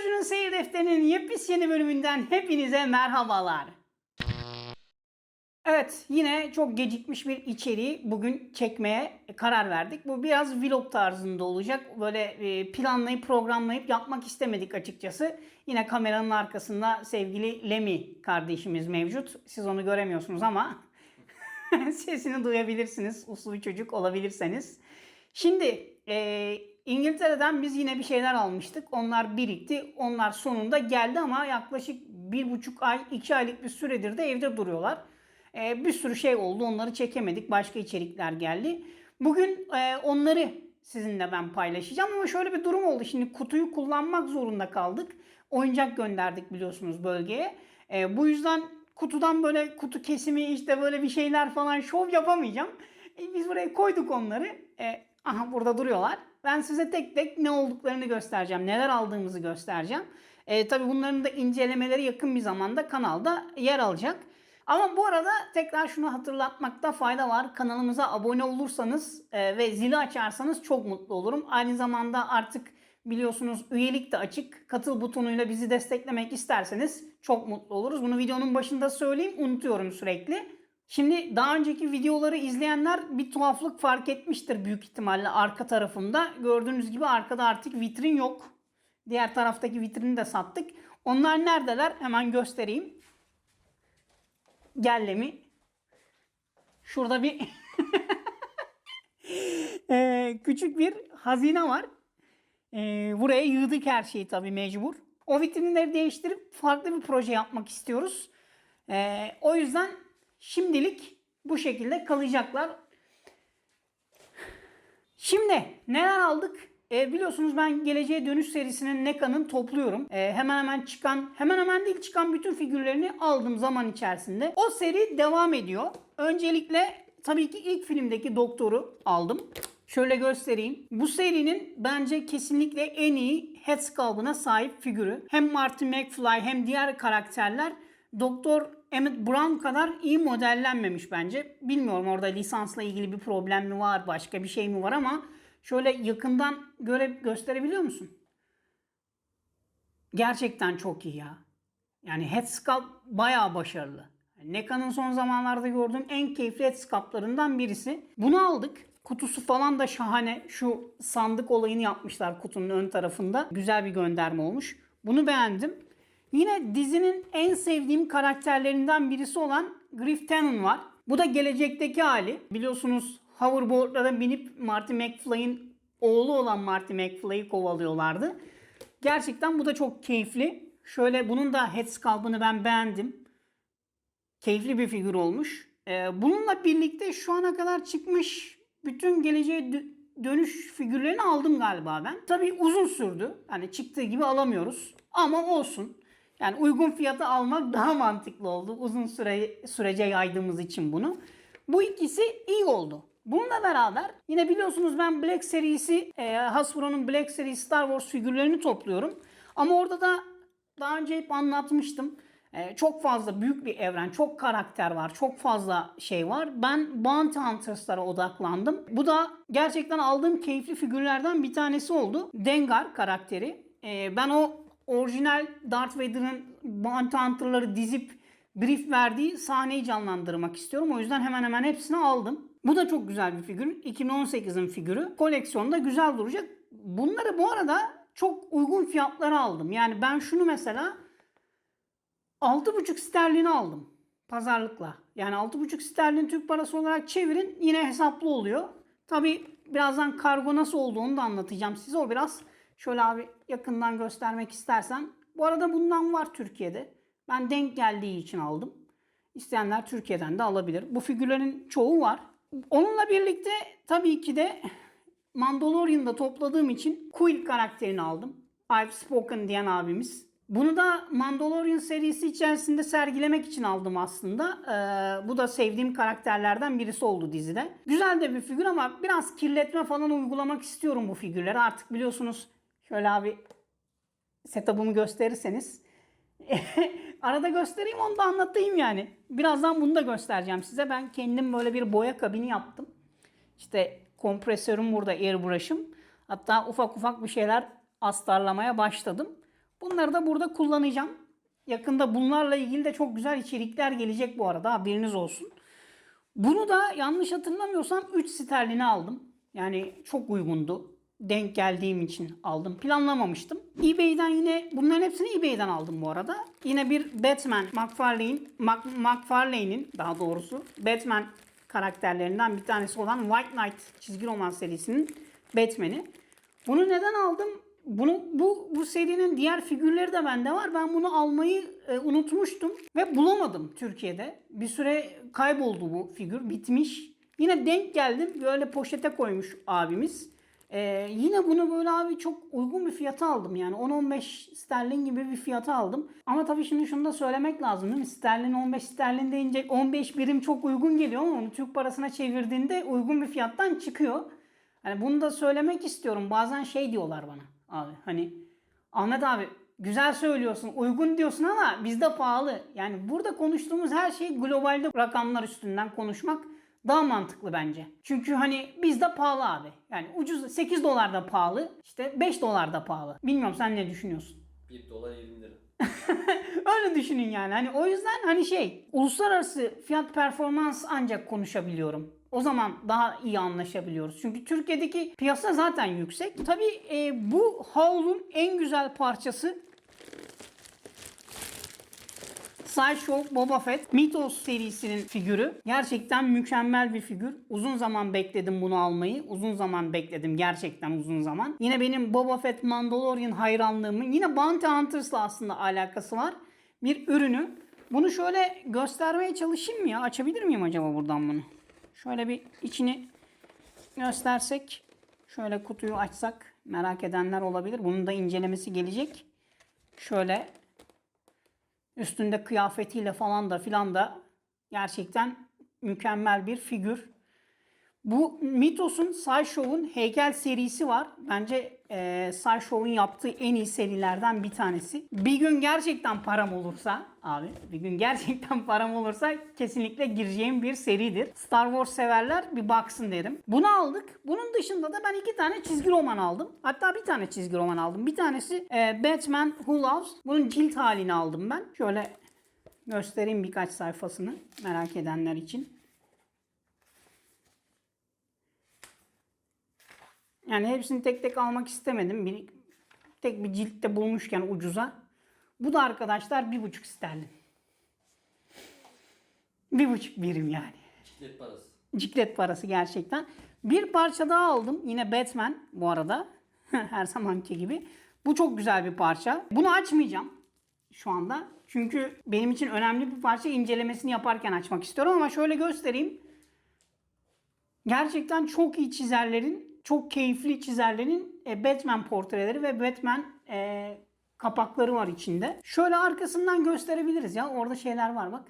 Sporcunun Seyir Defteri'nin yepyeni bölümünden hepinize merhabalar. Evet yine çok gecikmiş bir içeriği bugün çekmeye karar verdik. Bu biraz vlog tarzında olacak. Böyle e, planlayıp programlayıp yapmak istemedik açıkçası. Yine kameranın arkasında sevgili Lemi kardeşimiz mevcut. Siz onu göremiyorsunuz ama sesini duyabilirsiniz. Uslu bir çocuk olabilirseniz. Şimdi e, İngiltere'den biz yine bir şeyler almıştık. Onlar birikti. Onlar sonunda geldi ama yaklaşık bir buçuk ay, iki aylık bir süredir de evde duruyorlar. E, bir sürü şey oldu. Onları çekemedik. Başka içerikler geldi. Bugün e, onları sizinle ben paylaşacağım ama şöyle bir durum oldu. Şimdi kutuyu kullanmak zorunda kaldık. Oyuncak gönderdik biliyorsunuz bölgeye. E, bu yüzden kutudan böyle kutu kesimi işte böyle bir şeyler falan şov yapamayacağım. E, biz buraya koyduk onları. E, aha burada duruyorlar. Ben size tek tek ne olduklarını göstereceğim. Neler aldığımızı göstereceğim. E, tabii bunların da incelemeleri yakın bir zamanda kanalda yer alacak. Ama bu arada tekrar şunu hatırlatmakta fayda var. Kanalımıza abone olursanız e, ve zili açarsanız çok mutlu olurum. Aynı zamanda artık biliyorsunuz üyelik de açık. Katıl butonuyla bizi desteklemek isterseniz çok mutlu oluruz. Bunu videonun başında söyleyeyim unutuyorum sürekli. Şimdi daha önceki videoları izleyenler bir tuhaflık fark etmiştir büyük ihtimalle arka tarafında. Gördüğünüz gibi arkada artık vitrin yok. Diğer taraftaki vitrini de sattık. Onlar neredeler? Hemen göstereyim. Gellemi. Şurada bir Ee, küçük bir hazine var. Ee, buraya yığdık her şeyi tabii mecbur. O vitrinleri değiştirip farklı bir proje yapmak istiyoruz. Ee, o yüzden şimdilik bu şekilde kalacaklar. Şimdi neler aldık? E, biliyorsunuz ben Geleceğe Dönüş serisinin NECA'nın topluyorum. E, hemen hemen çıkan, hemen hemen değil çıkan bütün figürlerini aldım zaman içerisinde. O seri devam ediyor. Öncelikle tabii ki ilk filmdeki doktoru aldım. Şöyle göstereyim. Bu serinin bence kesinlikle en iyi headsculp'ına sahip figürü. Hem Marty McFly hem diğer karakterler Doktor Emmett Brown kadar iyi modellenmemiş bence. Bilmiyorum orada lisansla ilgili bir problem mi var, başka bir şey mi var ama şöyle yakından göre gösterebiliyor musun? Gerçekten çok iyi ya. Yani head sculpt bayağı başarılı. NECA'nın son zamanlarda gördüğüm en keyifli head sculptlarından birisi. Bunu aldık. Kutusu falan da şahane. Şu sandık olayını yapmışlar kutunun ön tarafında. Güzel bir gönderme olmuş. Bunu beğendim. Yine dizinin en sevdiğim karakterlerinden birisi olan Griff Tannen var. Bu da gelecekteki hali. Biliyorsunuz hoverboardlara binip Marty McFly'in oğlu olan Marty McFly'ı kovalıyorlardı. Gerçekten bu da çok keyifli. Şöyle bunun da head sculpt'ını ben beğendim. Keyifli bir figür olmuş. Ee, bununla birlikte şu ana kadar çıkmış bütün geleceğe dö- dönüş figürlerini aldım galiba ben. Tabii uzun sürdü. Hani çıktığı gibi alamıyoruz. Ama olsun. Yani uygun fiyata almak daha mantıklı oldu. Uzun süre sürece yaydığımız için bunu. Bu ikisi iyi oldu. Bununla beraber yine biliyorsunuz ben Black serisi, e, Hasbro'nun Black serisi Star Wars figürlerini topluyorum. Ama orada da daha önce hep anlatmıştım. E, çok fazla büyük bir evren, çok karakter var, çok fazla şey var. Ben Bounty Hunters'lara odaklandım. Bu da gerçekten aldığım keyifli figürlerden bir tanesi oldu. Dengar karakteri. E, ben o orijinal Darth Vader'ın Bounty Hunter'ları dizip brief verdiği sahneyi canlandırmak istiyorum. O yüzden hemen hemen hepsini aldım. Bu da çok güzel bir figür. 2018'in figürü. Koleksiyonda güzel duracak. Bunları bu arada çok uygun fiyatlara aldım. Yani ben şunu mesela 6,5 sterlini aldım. Pazarlıkla. Yani 6,5 sterlin Türk parası olarak çevirin yine hesaplı oluyor. Tabi birazdan kargo nasıl olduğunu da anlatacağım size. O biraz şöyle abi yakından göstermek istersen. Bu arada bundan var Türkiye'de. Ben denk geldiği için aldım. İsteyenler Türkiye'den de alabilir. Bu figürlerin çoğu var. Onunla birlikte tabii ki de Mandalorian'da topladığım için Quill karakterini aldım. I've Spoken diyen abimiz. Bunu da Mandalorian serisi içerisinde sergilemek için aldım aslında. Ee, bu da sevdiğim karakterlerden birisi oldu dizide. Güzel de bir figür ama biraz kirletme falan uygulamak istiyorum bu figürleri. Artık biliyorsunuz şöyle abi setup'ımı gösterirseniz Arada göstereyim onu da anlatayım yani. Birazdan bunu da göstereceğim size. Ben kendim böyle bir boya kabini yaptım. İşte kompresörüm burada, airbrush'ım. Hatta ufak ufak bir şeyler astarlamaya başladım. Bunları da burada kullanacağım. Yakında bunlarla ilgili de çok güzel içerikler gelecek bu arada haberiniz olsun. Bunu da yanlış hatırlamıyorsam 3 sterline aldım. Yani çok uygundu. Denk geldiğim için aldım. Planlamamıştım. eBay'den yine bunların hepsini eBay'den aldım bu arada. Yine bir Batman McFarlane, Mac, McFarlane'in daha doğrusu Batman karakterlerinden bir tanesi olan White Knight çizgi roman serisinin Batman'i. Bunu neden aldım? Bunu bu bu serinin diğer figürleri de bende var. Ben bunu almayı e, unutmuştum ve bulamadım Türkiye'de. Bir süre kayboldu bu figür, bitmiş. Yine denk geldim. Böyle poşete koymuş abimiz. E, yine bunu böyle abi çok uygun bir fiyata aldım yani 10-15 sterlin gibi bir fiyata aldım. Ama tabii şimdi şunu da söylemek lazım değil mi? Sterlin 15 sterlin deyince 15 birim çok uygun geliyor ama onu Türk parasına çevirdiğinde uygun bir fiyattan çıkıyor. Hani bunu da söylemek istiyorum. Bazen şey diyorlar bana abi hani Ahmet abi güzel söylüyorsun, uygun diyorsun ama bizde pahalı. Yani burada konuştuğumuz her şey globalde rakamlar üstünden konuşmak daha mantıklı bence. Çünkü hani bizde pahalı abi. Yani ucuz 8 dolar da pahalı, işte 5 dolar da pahalı. Bilmiyorum sen ne düşünüyorsun? 1 dolar 20 lira. Öyle düşünün yani. Hani o yüzden hani şey uluslararası fiyat performans ancak konuşabiliyorum. O zaman daha iyi anlaşabiliyoruz. Çünkü Türkiye'deki piyasa zaten yüksek. Tabii e, bu havlun en güzel parçası Sideshow Boba Fett Mythos serisinin figürü. Gerçekten mükemmel bir figür. Uzun zaman bekledim bunu almayı. Uzun zaman bekledim. Gerçekten uzun zaman. Yine benim Boba Fett Mandalorian hayranlığımın yine Bounty Hunters'la aslında alakası var. Bir ürünü. Bunu şöyle göstermeye çalışayım mı ya? Açabilir miyim acaba buradan bunu? Şöyle bir içini göstersek. Şöyle kutuyu açsak merak edenler olabilir. Bunun da incelemesi gelecek. Şöyle üstünde kıyafetiyle falan da filan da gerçekten mükemmel bir figür. Bu Mitos'un Sideshow'un heykel serisi var. Bence e, Sideshow'un yaptığı en iyi serilerden bir tanesi. Bir gün gerçekten param olursa abi bir gün gerçekten param olursa kesinlikle gireceğim bir seridir. Star Wars severler bir baksın derim. Bunu aldık. Bunun dışında da ben iki tane çizgi roman aldım. Hatta bir tane çizgi roman aldım. Bir tanesi e, Batman Who Loves. Bunun cilt halini aldım ben. Şöyle göstereyim birkaç sayfasını merak edenler için. Yani hepsini tek tek almak istemedim. Bir, tek bir ciltte bulmuşken ucuza. Bu da arkadaşlar bir buçuk sterlin. Bir buçuk birim yani. Ciklet parası. Ciklet parası gerçekten. Bir parça daha aldım. Yine Batman bu arada. Her zamanki gibi. Bu çok güzel bir parça. Bunu açmayacağım şu anda. Çünkü benim için önemli bir parça incelemesini yaparken açmak istiyorum ama şöyle göstereyim. Gerçekten çok iyi çizerlerin, çok keyifli çizerlerin e, Batman portreleri ve Batman e, kapakları var içinde. Şöyle arkasından gösterebiliriz ya. Orada şeyler var bak.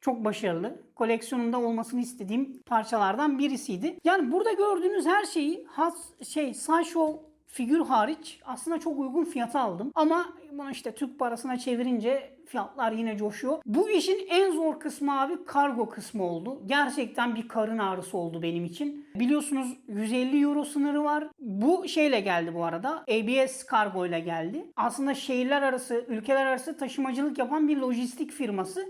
Çok başarılı. Koleksiyonumda olmasını istediğim parçalardan birisiydi. Yani burada gördüğünüz her şeyi has şey Sideshow figür hariç aslında çok uygun fiyata aldım. Ama bunu işte Türk parasına çevirince fiyatlar yine coşuyor. Bu işin en zor kısmı abi kargo kısmı oldu. Gerçekten bir karın ağrısı oldu benim için. Biliyorsunuz 150 euro sınırı var. Bu şeyle geldi bu arada. ABS kargo ile geldi. Aslında şehirler arası, ülkeler arası taşımacılık yapan bir lojistik firması.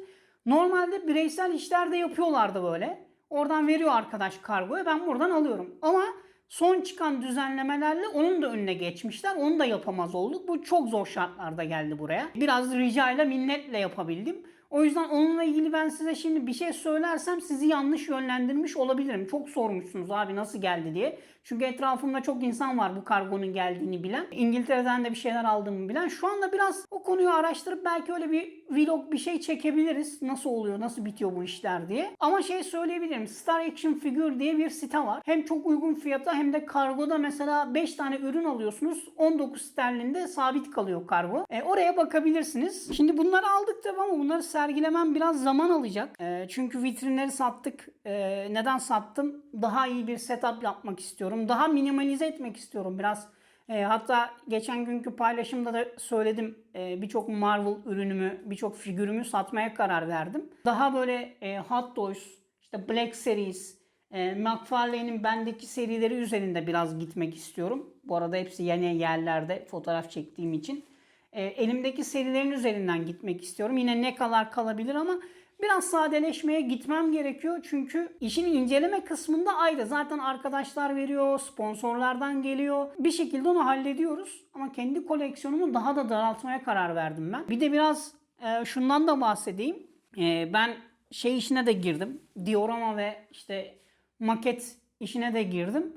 Normalde bireysel işler de yapıyorlardı böyle. Oradan veriyor arkadaş kargoyu ben buradan alıyorum. Ama son çıkan düzenlemelerle onun da önüne geçmişler. Onu da yapamaz olduk. Bu çok zor şartlarda geldi buraya. Biraz ricayla minnetle yapabildim. O yüzden onunla ilgili ben size şimdi bir şey söylersem sizi yanlış yönlendirmiş olabilirim. Çok sormuşsunuz abi nasıl geldi diye. Çünkü etrafımda çok insan var bu kargonun geldiğini bilen. İngiltere'den de bir şeyler aldığımı bilen. Şu anda biraz konuyu araştırıp belki öyle bir vlog bir şey çekebiliriz. Nasıl oluyor, nasıl bitiyor bu işler diye. Ama şey söyleyebilirim. Star Action Figure diye bir site var. Hem çok uygun fiyata hem de kargoda mesela 5 tane ürün alıyorsunuz. 19 sterlinde sabit kalıyor kargo. E, oraya bakabilirsiniz. Şimdi bunları aldık tabii ama bunları sergilemem biraz zaman alacak. E, çünkü vitrinleri sattık. E, neden sattım? Daha iyi bir setup yapmak istiyorum. Daha minimalize etmek istiyorum biraz. E, hatta geçen günkü paylaşımda da söyledim e, birçok Marvel ürünümü, birçok figürümü satmaya karar verdim. Daha böyle e, Hot Toys, işte Black Series, E, McFarlane'in bendeki serileri üzerinde biraz gitmek istiyorum. Bu arada hepsi yeni yerlerde fotoğraf çektiğim için. E, elimdeki serilerin üzerinden gitmek istiyorum. Yine ne kadar kalabilir ama biraz sadeleşmeye gitmem gerekiyor. Çünkü işin inceleme kısmında ayrı. Zaten arkadaşlar veriyor, sponsorlardan geliyor. Bir şekilde onu hallediyoruz. Ama kendi koleksiyonumu daha da daraltmaya karar verdim ben. Bir de biraz e, şundan da bahsedeyim. E, ben şey işine de girdim. Diorama ve işte maket işine de girdim.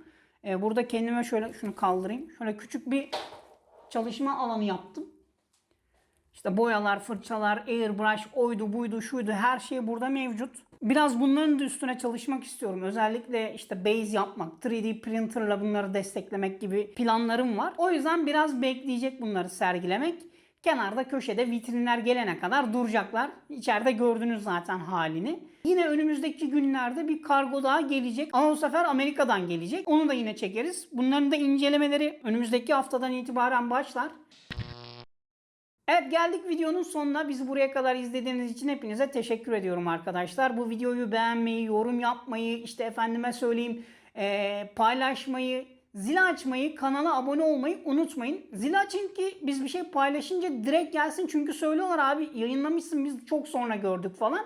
E, burada kendime şöyle şunu kaldırayım. Şöyle küçük bir çalışma alanı yaptım. İşte boyalar, fırçalar, airbrush, oydu buydu şuydu her şey burada mevcut. Biraz bunların da üstüne çalışmak istiyorum. Özellikle işte base yapmak, 3D printerla bunları desteklemek gibi planlarım var. O yüzden biraz bekleyecek bunları sergilemek. Kenarda köşede vitrinler gelene kadar duracaklar. İçeride gördünüz zaten halini. Yine önümüzdeki günlerde bir kargo daha gelecek. Ama bu sefer Amerika'dan gelecek. Onu da yine çekeriz. Bunların da incelemeleri önümüzdeki haftadan itibaren başlar. Evet geldik videonun sonuna. Bizi buraya kadar izlediğiniz için hepinize teşekkür ediyorum arkadaşlar. Bu videoyu beğenmeyi, yorum yapmayı, işte efendime söyleyeyim eee, paylaşmayı, zil açmayı, kanala abone olmayı unutmayın. Zil açın ki biz bir şey paylaşınca direkt gelsin. Çünkü söylüyorlar abi yayınlamışsın biz çok sonra gördük falan.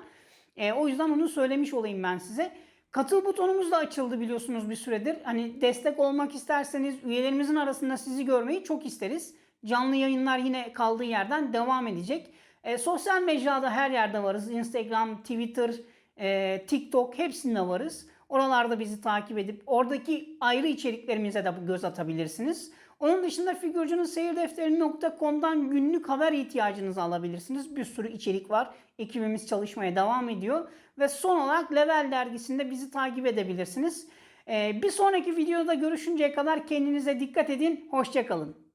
E, o yüzden onu söylemiş olayım ben size. Katıl butonumuz da açıldı biliyorsunuz bir süredir. Hani destek olmak isterseniz üyelerimizin arasında sizi görmeyi çok isteriz. Canlı yayınlar yine kaldığı yerden devam edecek. E, sosyal mecrada her yerde varız. Instagram, Twitter, e, TikTok hepsinde varız. Oralarda bizi takip edip oradaki ayrı içeriklerimize de göz atabilirsiniz. Onun dışında figürcününseyirdefteri.com'dan günlük haber ihtiyacınızı alabilirsiniz. Bir sürü içerik var. Ekibimiz çalışmaya devam ediyor. Ve son olarak Level dergisinde bizi takip edebilirsiniz. Ee, bir sonraki videoda görüşünceye kadar kendinize dikkat edin. Hoşçakalın.